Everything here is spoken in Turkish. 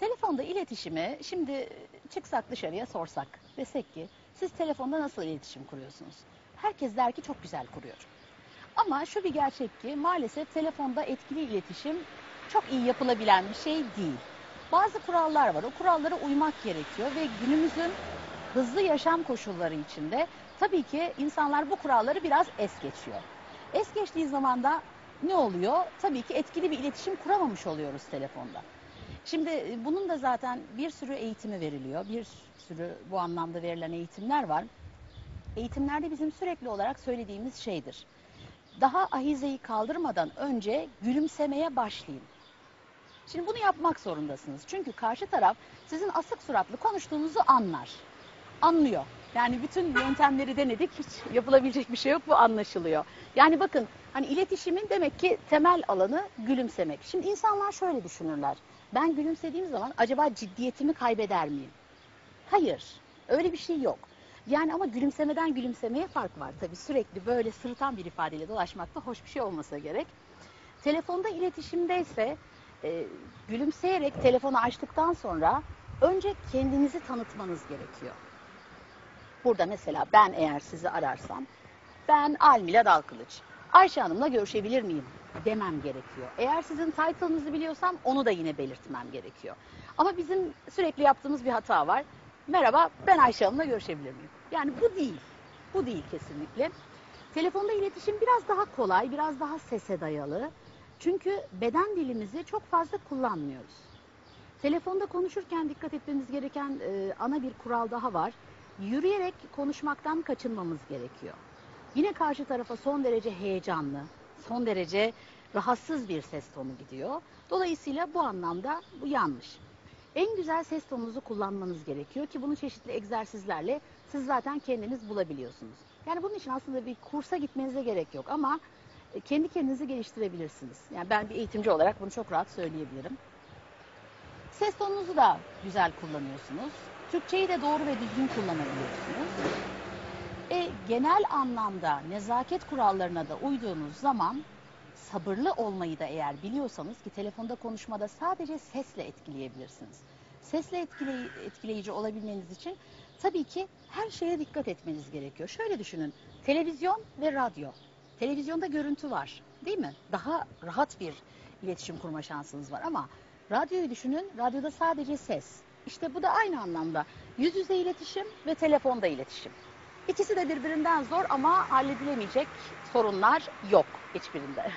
Telefonda iletişimi şimdi çıksak dışarıya sorsak desek ki siz telefonda nasıl iletişim kuruyorsunuz? Herkes der ki çok güzel kuruyor. Ama şu bir gerçek ki maalesef telefonda etkili iletişim çok iyi yapılabilen bir şey değil. Bazı kurallar var. O kurallara uymak gerekiyor ve günümüzün hızlı yaşam koşulları içinde tabii ki insanlar bu kuralları biraz es geçiyor. Es geçtiği zaman da ne oluyor? Tabii ki etkili bir iletişim kuramamış oluyoruz telefonda. Şimdi e, bunun da zaten bir sürü eğitimi veriliyor. Bir sürü bu anlamda verilen eğitimler var. Eğitimlerde bizim sürekli olarak söylediğimiz şeydir. Daha ahizeyi kaldırmadan önce gülümsemeye başlayın. Şimdi bunu yapmak zorundasınız. Çünkü karşı taraf sizin asık suratlı konuştuğunuzu anlar. Anlıyor. Yani bütün yöntemleri denedik. Hiç yapılabilecek bir şey yok. Bu anlaşılıyor. Yani bakın hani iletişimin demek ki temel alanı gülümsemek. Şimdi insanlar şöyle düşünürler. Ben gülümsediğim zaman acaba ciddiyetimi kaybeder miyim? Hayır. Öyle bir şey yok. Yani ama gülümsemeden gülümsemeye fark var tabii. Sürekli böyle sırıtan bir ifadeyle dolaşmak da hoş bir şey olmasa gerek. Telefonda iletişimdeyse e, gülümseyerek telefonu açtıktan sonra önce kendinizi tanıtmanız gerekiyor. Burada mesela ben eğer sizi ararsam ben Almila Dalkılıç. Ayşe Hanım'la görüşebilir miyim demem gerekiyor. Eğer sizin title'ınızı biliyorsam onu da yine belirtmem gerekiyor. Ama bizim sürekli yaptığımız bir hata var. Merhaba ben Ayşe Hanım'la görüşebilir miyim? Yani bu değil. Bu değil kesinlikle. Telefonda iletişim biraz daha kolay, biraz daha sese dayalı. Çünkü beden dilimizi çok fazla kullanmıyoruz. Telefonda konuşurken dikkat etmemiz gereken e, ana bir kural daha var. Yürüyerek konuşmaktan kaçınmamız gerekiyor. Yine karşı tarafa son derece heyecanlı, son derece rahatsız bir ses tonu gidiyor. Dolayısıyla bu anlamda bu yanlış. En güzel ses tonunuzu kullanmanız gerekiyor ki bunu çeşitli egzersizlerle siz zaten kendiniz bulabiliyorsunuz. Yani bunun için aslında bir kursa gitmenize gerek yok ama e, kendi kendinizi geliştirebilirsiniz. Yani ben bir eğitimci olarak bunu çok rahat söyleyebilirim. Ses tonunuzu da güzel kullanıyorsunuz. Türkçeyi de doğru ve düzgün kullanabiliyorsunuz. E, genel anlamda nezaket kurallarına da uyduğunuz zaman sabırlı olmayı da eğer biliyorsanız ki telefonda konuşmada sadece sesle etkileyebilirsiniz. Sesle etkiley- etkileyici olabilmeniz için tabii ki her şeye dikkat etmeniz gerekiyor. Şöyle düşünün, televizyon ve radyo. Televizyonda görüntü var değil mi? Daha rahat bir iletişim kurma şansınız var ama radyoyu düşünün, radyoda sadece ses. İşte bu da aynı anlamda yüz yüze iletişim ve telefonda iletişim. İkisi de birbirinden zor ama halledilemeyecek sorunlar yok hiçbirinde.